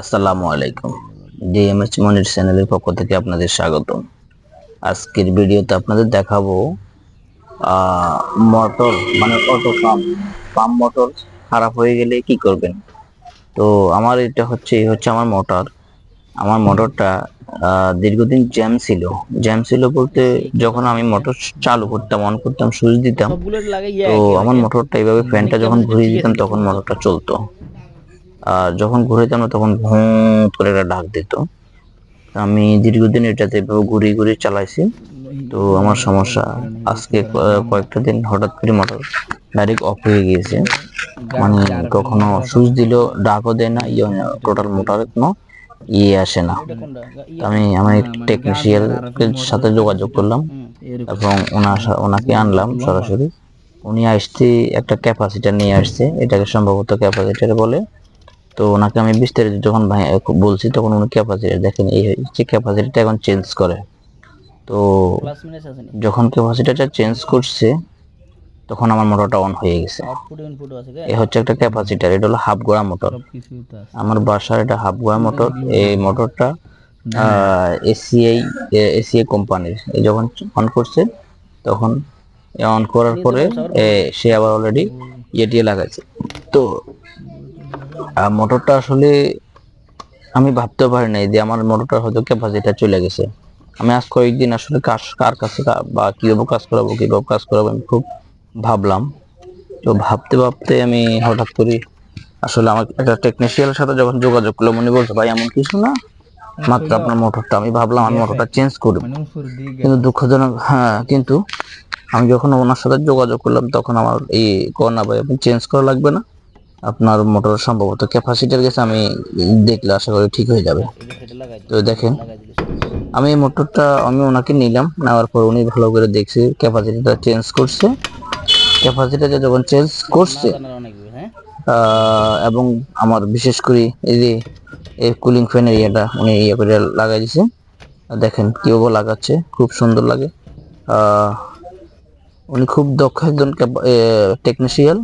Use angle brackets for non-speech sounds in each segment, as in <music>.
আসসালামু আলাইকুম। ডিএমএস মনির চ্যানেলের পক্ষ থেকে আপনাদের স্বাগতম। আজকের ভিডিওতে আপনাদের দেখাবো মোটর মানে অটো পাম্প পাম্প মোটর খারাপ হয়ে গেলে কি করবেন? তো আমার এটা হচ্ছে এই হচ্ছে আমার মোটর। আমার মোটরটা আহ, দীর্ঘদিন জ্যাম ছিল। জ্যাম ছিল বলতে যখন আমি মোটর চালু করতাম অন করতাম সুইচ দিতাম তো আমার মোটরটা এইভাবে ফ্যানটা যখন ঘুরিয়ে দিতাম তখন মোটরটা চলতো। আর যখন ঘুরাইতাম না, তখন ভূত করে একটা ডাক দিত। আমি দীর্ঘদিন এটাতে এভাবে ঘুরিয়ে ঘুরিয়ে চালাইছি। তো আমার সমস্যা, আজকে কয়েকটা দিন হঠাৎ করে মোটর ডাইরেক্ট অফ হয়ে গিয়েছে। মানে কখনো সুইচ দিল, ডাকও দেয় না ইয়ে টোটাল মোটরে কোনো ইয়ে আসে না। আমি আমি টেকনিশিয়ানের সাথে যোগাযোগ করলাম এবং ওনার ওনাকে আনলাম সরাসরি। উনি আসতে একটা ক্যাপাসিটার নিয়ে আসছে, এটাকে সম্ভবত ক্যাপাসিটার বলে তো ওনাকে আমি বিস্তারিত যখন ভাই- বলছি তখন উনি ক্যাপাসিটি দেখেন এই হচ্ছে ক্যাপাসিটিটা এখন চেঞ্জ করে। তো যখন ক্যাপাসিটারটা চেঞ্জ করছে তখন আমার মোটরটা অন হয়ে গেছে। এ হচ্ছে একটা ক্যাপাসিটার এটা হলো হাফ গোড়া মোটর আমার বাসার এটা হাফ গোড়া মোটর এই মোটরটা এসিআই এসিআই কোম্পানির এই যখন অন করছে তখন অন করার পরে এ, সে আবার অলরেডি ইয়েটিয়ে লাগাইছে। তো মোটরটা আসলে আমি ভাবতে পারি নাই যে আমার মোটরটা হয়তো ক্যাপাসিটি চলে গেছে। আমি আজ কয়েকদিন আসলে কাজ কার কাছে বা কীভাবে কাজ করাবো কীভাবে কাজ করাবো আমি খুব ভাবলাম। তো ভাবতে ভাবতে আমি হঠাৎ করে আসলে আমার একটা টেকনিশিয়ানের সাথে যখন যোগাযোগ করলাম উনি বলছে ভাই এমন কিছু না। মাত্র আপনার মোটরটা আমি ভাবলাম আমি মোটরটা চেঞ্জ করব। মানে কিন্তু দুঃখজনক হ্যাঁ কিন্তু আমি যখন ওনার সাথে যোগাযোগ করলাম তখন আমার এই করোনা ভাই আপনি চেঞ্জ করা লাগবে না। আপনার মোটর সম্ভবত ক্যাপাসিটার গেছে আমি দেখলে আশা করি ঠিক হয়ে যাবে। তো দেখেন, আমি এই মোটরটা, আমি ওনাকে নিলাম, নেওয়ার পর উনি ভালো করে দেখছে ক্যাপাসিটিটা চেঞ্জ করছে। ক্যাপাসিটিটা যখন চেঞ্জ করছে এবং আমার বিশেষ করে এই যে এই কুলিং ফ্যানের ইয়েটা, উনি ইয়ে করে লাগাই দিছে। দেখেন কীভাবে লাগাচ্ছে, খুব সুন্দর লাগে। উনি খুব দক্ষ একজন টেকনিশিয়াল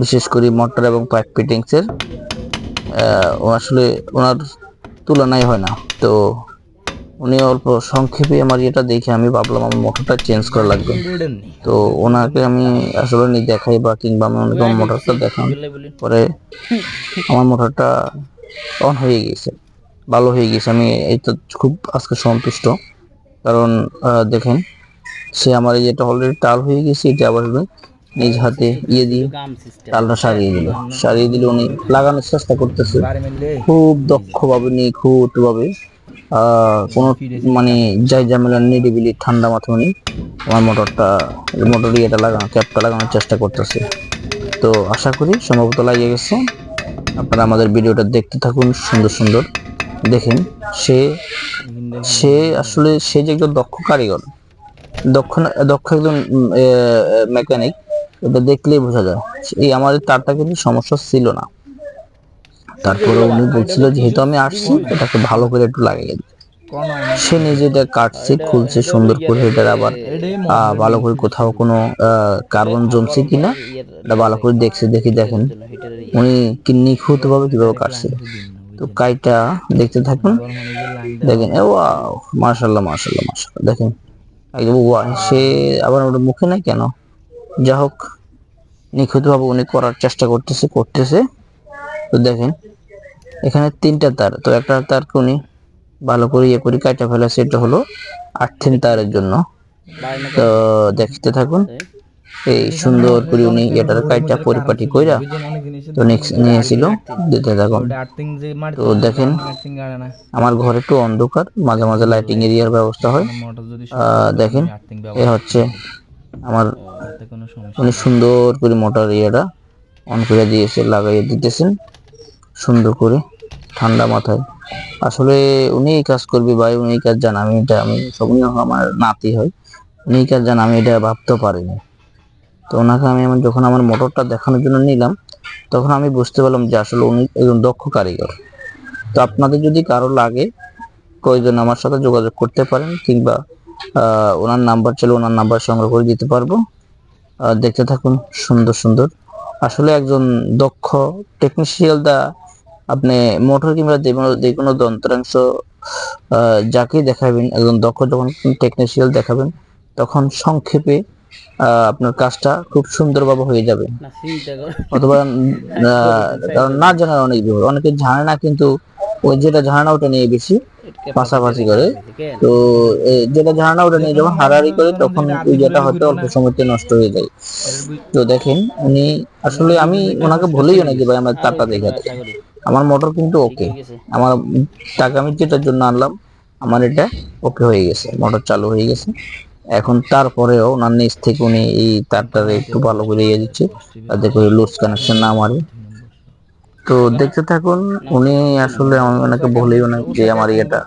বিশেষ করে মোটর এবং পাইপ ফিটিংসের আসলে ওনার তুলনাই হয় না। তো উনি অল্প সংক্ষেপে আমার এটা দেখে আমি ভাবলাম আমার মোটরটা চেঞ্জ করা লাগবে। তো ওনাকে আমি আসলে নি দেখাই বা কিংবা আমি অনেক মোটরটা দেখাম পরে আমার মোটরটা অন হয়ে গেছে, ভালো হয়ে গেছে। আমি তো খুব আজকে সন্তুষ্ট। কারণ দেখেন, সে আমার এই যেটা অলরেডি টাল হয়ে গেছে, এটা আবার নিজ হাতে ইয়ে দিয়ে টালটা সারিয়ে দিল। সারিয়ে দিলে উনি লাগানোর চেষ্টা করতেছে। খুব দক্ষভাবে, নিখুঁতভাবে কোনো মানে যাই ঝামেলা, নিরিবিলি, ঠান্ডা মাথা উনি আমার মোটরটা, মোটর ইয়েটা লাগানো, ক্যাপটা লাগানোর চেষ্টা করতেছে। তো আশা করি সম্ভবত লাগিয়ে গেছে। আপনারা আমাদের ভিডিওটা দেখতে থাকুন, সুন্দর সুন্দর দেখেন। সে সে আসলে, সে যে একজন দক্ষ কারিগর, দক্ষ দক্ষ একজন মেকানিক এটা দেখলেই বোঝা যায়। এই আমাদের তারটা কিন্তু সমস্যা ছিল না। তারপরে উনি বলছিল, যেহেতু আমি আসছি, এটাকে ভালো করে একটু লাগিয়ে দিই সে নিজে এটা কাটছে, খুলছে সুন্দর করে এটার আবার ভালো করে কোথাও কোনো কার্বন জমছে কিনা, এটা ভালো করে দেখছে, দেখি দেখেন। উনি কি নিখুঁত ভাবে কীভাবে কাটছে। তো কাইটা দেখতে থাকুন। দেখেন ও মার্শাল্লাহ মার্শাল্লাহ মার্শাল্লাহ দেখেন, একদম সে আবার ওটা মুখে নাই কেন? যা হোক নিখুঁতভাবে উনি করার চেষ্টা করতেছে করতেছে। তো দেখেন, এখানে তিনটা তার। তো একটা তারকে উনি ভালো করে ইয়ে করে কাটা ফেলেছে, এটা হলো আর্থিন তারের জন্য। তো দেখতে থাকুন, এই সুন্দর করে উনি এটার কাইটা পরিপাটি কইরা তো নেক্সট নিয়েছিল। দিতে থাকুন। তো দেখেন, আমার ঘরে একটু অন্ধকার, মাঝে মাঝে লাইটিং এরিয়ার ব্যবস্থা হয়। দেখেন, এ হচ্ছে আমার উনি সুন্দর করে মোটর ইয়েটা অন করে দিয়েছে লাগাইয়ে দিতেছেন। সুন্দর করে ঠান্ডা মাথায়। আসলে উনি এই কাজ করবে ভাই উনি এই কাজ জান আমি এটা আমি সবই আমার নাতি হয়। উনি এই কাজ জান আমি এটা ভাবতেও পারিনি। তো ওনাকে আমি আমার যখন আমার মোটরটা দেখানোর জন্য নিলাম তখন আমি বুঝতে পারলাম যে আসলে উনি একজন দক্ষ কারিগর। তো আপনাদের যদি কারও লাগে প্রয়োজন আমার সাথে যোগাযোগ করতে পারেন কিংবা ওনার নাম্বার চলে ওনার নাম্বার সংগ্রহ করে দিতে পারব। দেখতে থাকুন সুন্দর সুন্দর। আসলে একজন দক্ষ টেকনিশিয়াল দা আপনি মোটর কিংবা যে কোনো যন্ত্রাংশ যাকেই দেখাবেন একজন দক্ষ যখন টেকনিশিয়াল দেখাবেন তখন সংক্ষেপে আহ, আপনার কাজটা খুব সুন্দরভাবে হয়ে যাবে। অথবা <laughs> কারণ না জানার অনেক অনেকে জানে না কিন্তু ওই যেটা জানে ওটা নিয়ে বেশি পাশাপাশি করে। তো যেটা জানে না ওটা নিয়ে যখন হারাহারি করে তখন ওই যেটা হয়তো অল্প সময়তে নষ্ট হয়ে যায়। তো দেখেন উনি আসলে আমি ওনাকে বলেই না ভাই আমার তারটা দেখে দেন। আমার মোটর কিন্তু ওকে আমার টাকা আমি যেটার জন্য আনলাম আমার এটা ওকে হয়ে গেছে। মোটর চালু হয়ে গেছে। এখন তারপরেও ওনার নিচ থেকে উনি এই তারটারে একটু ভালো করে ইয়ে দিচ্ছে। যাতে করে লুজ কানেকশন না মারে। তো দেখতে থাকুন, উনি আসলে আমি ওনাকে বলেই না যে আমার ইয়েটা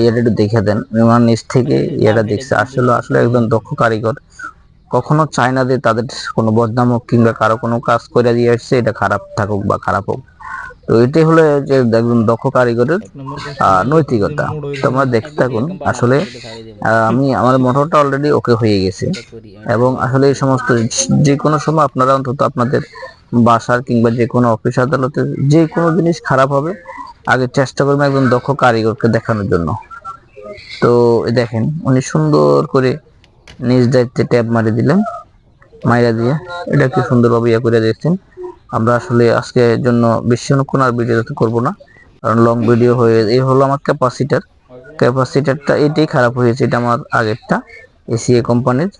ইয়েটা একটু দেখে দেন। ওনার নিচ থেকে ইয়েটা দেখছে। আসলে আসলে একজন দক্ষ কারিগর। কখনো চায় না যে তাদের কোনো বদনাম হোক কিংবা কারও কোনো কাজ করে দিয়ে আসছে, এটা খারাপ থাকুক বা খারাপ হোক। তো এটাই হলো যে একজন দক্ষ কারিগরের আহ, নৈতিকতা। তোমরা দেখতে থাকুন আসলে আমি আমার মোটরটা অলরেডি ওকে হয়ে গেছে। এবং আসলে এই সমস্ত যে কোনো সময় আপনারা অন্তত আপনাদের বাসার কিংবা যে কোনো অফিস আদালতে যে কোনো জিনিস খারাপ হবে আগে চেষ্টা করবেন একজন দক্ষ কারিগরকে দেখানোর জন্য। তো দেখেন উনি সুন্দর করে নিজ দায়িত্বে ট্যাব মারি দিলেন মাইরা দিয়ে। এটা কি সুন্দরভাবে ইয়ে করে দিয়েছেন। আমরা আসলে আজকে জন্য বেশি অনুক্ষণ আর ভিডিও করব না, কারণ লং ভিডিও হয়ে এই হলো আমার ক্যাপাসিটার ক্যাপাসিটারটা এটাই খারাপ হয়েছে, এটা আমার আগেরটা এসিএ কোম্পানির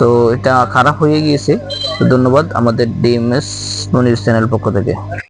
তো এটা খারাপ হয়ে গিয়েছে। তো ধন্যবাদ আমাদের ডিএমএস মনির চ্যানেল পক্ষ থেকে।